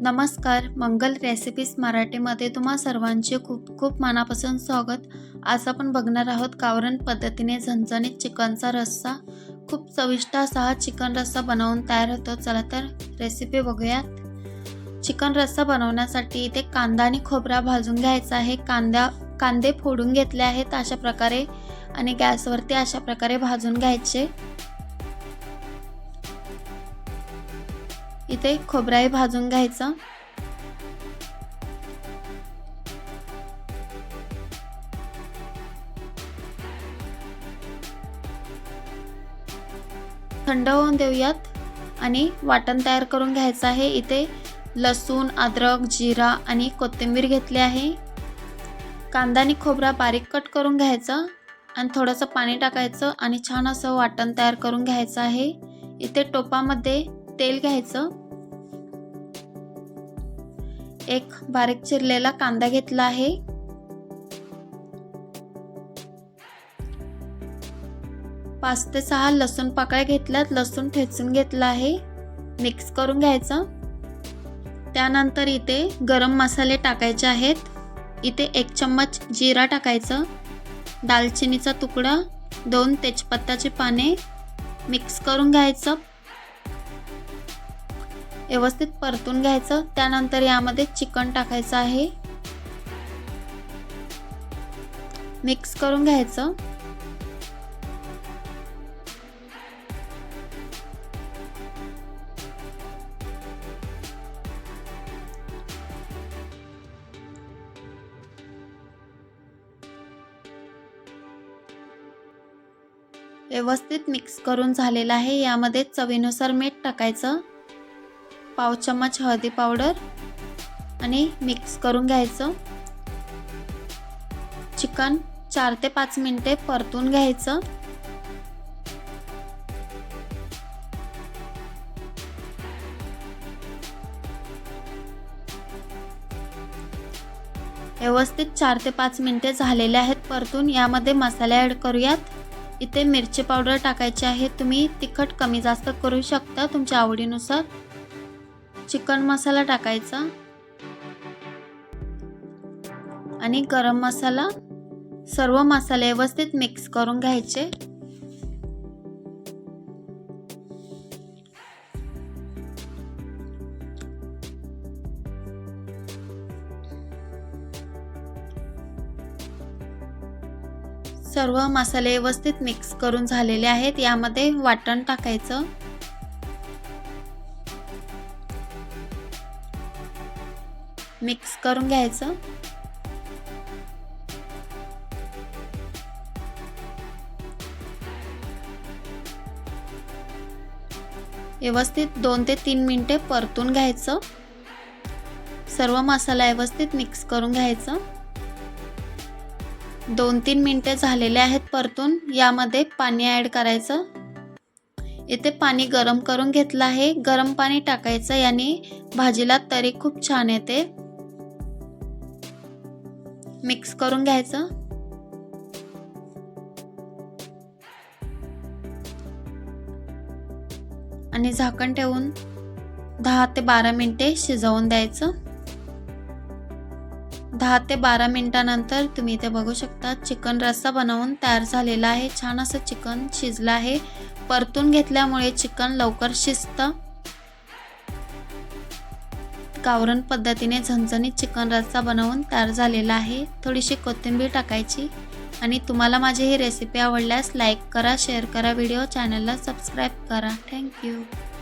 नमस्कार मंगल रेसिपीज मराठीमध्ये तुम्हा सर्वांचे खूप खूप मनापासून स्वागत. आज आपण बघणार आहोत कावरण पद्धतीने झणझणीत चिकनचा रस्सा. खूप चविष्ट असा हा चिकन रस्सा बनवून तयार होतो. चला तर रेसिपी बघूयात. चिकन रस्सा बनवण्यासाठी इथे कांदा आणि खोबरा भाजून घ्यायचा आहे. कांदा कांदे फोडून घेतले आहेत अशा प्रकारे आणि गॅसवरती अशा प्रकारे भाजून घ्यायचे. इथे खोबराही भाजून घ्यायचं. थंड होऊन देऊयात आणि वाटण तयार करून घ्यायचं आहे. इथे लसूण अद्रक जिरा आणि कोथिंबीर घेतली आहे. कांदा आणि खोबरा बारीक कट करून घ्यायचं आणि थोडंसं पाणी टाकायचं आणि छान असं वाटण तयार करून घ्यायचं आहे. इथे टोपामध्ये तेल घ्यायचं. एक बारीक चिरलेला कांदा घेतला आहे. पाच ते सहा लसूण पाकळ्या घेतल्यात लसूण ठेचून घेतला आहे. मिक्स करून घ्यायचं. त्यानंतर इथे गरम मसाले टाकायचे आहेत. इथे एक चम्मच जिरा टाकायचं. दालचिनीचा तुकडा दोन तेजपत्ताचे पाने. मिक्स करून घ्यायचं. व्यवस्थित परतून घ्यायचं. त्यानंतर यामध्ये चिकन टाकायचं आहे. मिक्स करून घ्यायचं. व्यवस्थित मिक्स करून झालेलं आहे. यामध्ये चवीनुसार मीठ टाकायचं. पाव चम्मच हळदी पावडर आणि मिक्स करून घ्यायचं. चिकन चार ते पाच मिनटे परतून घ्यायचं. व्यवस्थित चार ते पाच मिनटे झालेले आहेत परतून. यामध्ये मसाले ॲड करूयात. इथे मिरची पावडर टाकायची आहे. तुम्ही तिखट कमी जास्त करू शकता तुमच्या आवडीनुसार. चिकन मसाला टाकायचा आणि गरम मसाला सर्व मसाले व्यवस्थित मिक्स करून घ्यायचे. सर्व मसाले व्यवस्थित मिक्स करून झालेले आहेत. यामध्ये वाटण टाकायचं. मिक्स करून घ्यायचं. व्यवस्थित दोन ते तीन मिनटे परतून घ्यायचं. सर्व मसाला व्यवस्थित मिक्स करून घ्यायचं. दोन तीन मिनटे झालेले आहेत परतून यामध्ये पाणी ॲड करायचं. इथे पाणी गरम करून घेतलं आहे. गरम पाणी टाकायचं याने भाजीला तरी खूप छान येते. मिक्स करून घ्यायचं. आणि झाकण ठेवून दहा ते बारा मिनटे शिजवून द्यायचं. दहा ते बारा मिनटानंतर तुम्ही इथे बघू शकता चिकन रस्सा बनवून तयार झालेला आहे. छान असं चिकन शिजलं आहे. परतून घेतल्यामुळे चिकन लवकर शिजतं. गावरण पद्धतीने झणझणीत चिकन रस्सा बनवून तयार झालेला आहे. थोडीशी कोथिंबीर टाकायची. आणि तुम्हाला माझी ही रेसिपी आवडल्यास लाईक करा शेअर करा व्हिडिओ चॅनलला सबस्क्राईब करा. Thank you